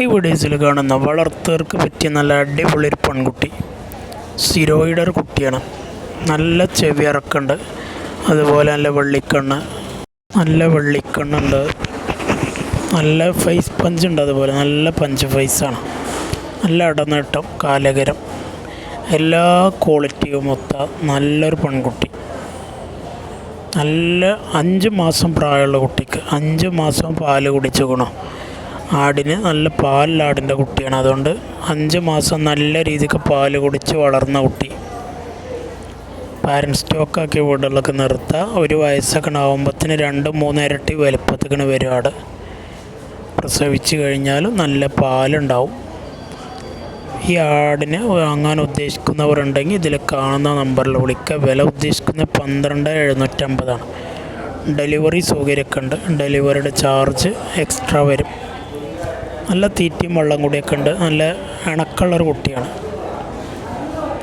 ഈ വീഡിയോസിൽ കാണുന്ന വളർത്തവർക്ക് പറ്റിയ നല്ല അടിപൊളി ഒരു പെൺകുട്ടി. സിരോയിഡർ കുട്ടിയാണ്. നല്ല ചെവി ഇറക്കുണ്ട് അതുപോലെ നല്ല വെള്ളിക്കണ്ണ്. നല്ല വെള്ളിക്കണ്ണുണ്ട്. നല്ല ഫേസ് പഞ്ച് ഉണ്ട് അതുപോലെ. നല്ല പഞ്ച് ഫേസാണ് നല്ല ഇടനീട്ടം കാലകരം എല്ലാ ക്വാളിറ്റിയും ഒത്ത നല്ലൊരു പെൺകുട്ടി. നല്ല അഞ്ച് മാസം പ്രായമുള്ള കുട്ടിക്ക് അഞ്ച് മാസം പാൽ കുടിച്ചു ഗുണം. ആടിന് നല്ല പാലുള്ള ആടിന്റെ കുട്ടിയാണ്. അതുകൊണ്ട് അഞ്ച് മാസം നല്ല രീതിക്ക് പാൽ കുടിച്ച് വളർന്ന കുട്ടി. പാരന്റ് സ്റ്റോക്കാക്കി വീടുകളൊക്കെ നിർത്തുക ഒരു വയസ്സൊക്കെ ആവുമ്പത്തിന് രണ്ട് മൂന്ന് ഇരട്ടി വലുപ്പത്തിക്കണ് വരും ആട്. പ്രസവിച്ച് കഴിഞ്ഞാലും നല്ല പാലുണ്ടാവും. ഈ ആടിനെ വാങ്ങാൻ ഉദ്ദേശിക്കുന്നവരുണ്ടെങ്കിൽ ഇതിൽ കാണുന്ന നമ്പറിൽ വിളിക്കുക. വില ഉദ്ദേശിക്കുന്ന പന്ത്രണ്ട് എഴുന്നൂറ്റമ്പതാണ്. ഡെലിവറി സൗകര്യമൊക്കെ ഉണ്ട്. ഡെലിവറിയുടെ ചാർജ് എക്സ്ട്രാ വരും. നല്ല തീറ്റയും വെള്ളം കൂടിയൊക്കെ ഉണ്ട്. നല്ല ഇണക്കുള്ളൊരു കുട്ടിയാണ്.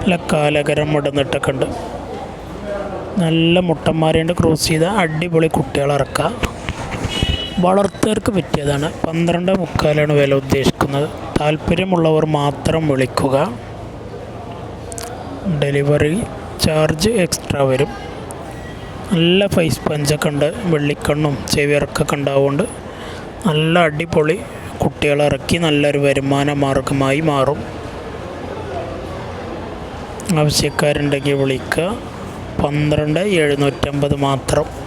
നല്ല കാലകരം മുടന്നിട്ടൊക്കെ ഉണ്ട്. നല്ല മുട്ടന്മാരെയുണ്ട്. ക്രോസ് ചെയ്ത അടിപൊളി കുട്ടികളെ ഇറക്കുക. വളർത്തവർക്ക് പറ്റിയതാണ്. പന്ത്രണ്ട് മുക്കാലാണ് വില ഉദ്ദേശിക്കുന്നത്. താല്പര്യമുള്ളവർ മാത്രം വിളിക്കുക. ഡെലിവറി ചാർജ് എക്സ്ട്രാ വരും. നല്ല ഫൈസ് പഞ്ചൊക്കെ ഉണ്ട്. വെള്ളിക്കണ്ണും ചെവിയിറക്കൊക്കെ ഉണ്ടാവുകൊണ്ട് നല്ല അടിപൊളി കുട്ടികളെ ഇറക്കി നല്ലൊരു വരുമാന മാർഗമായി മാറും. ആവശ്യക്കാരുണ്ടെങ്കിൽ വിളിക്കുക. പന്ത്രണ്ട് എഴുന്നൂറ്റമ്പത് മാത്രം.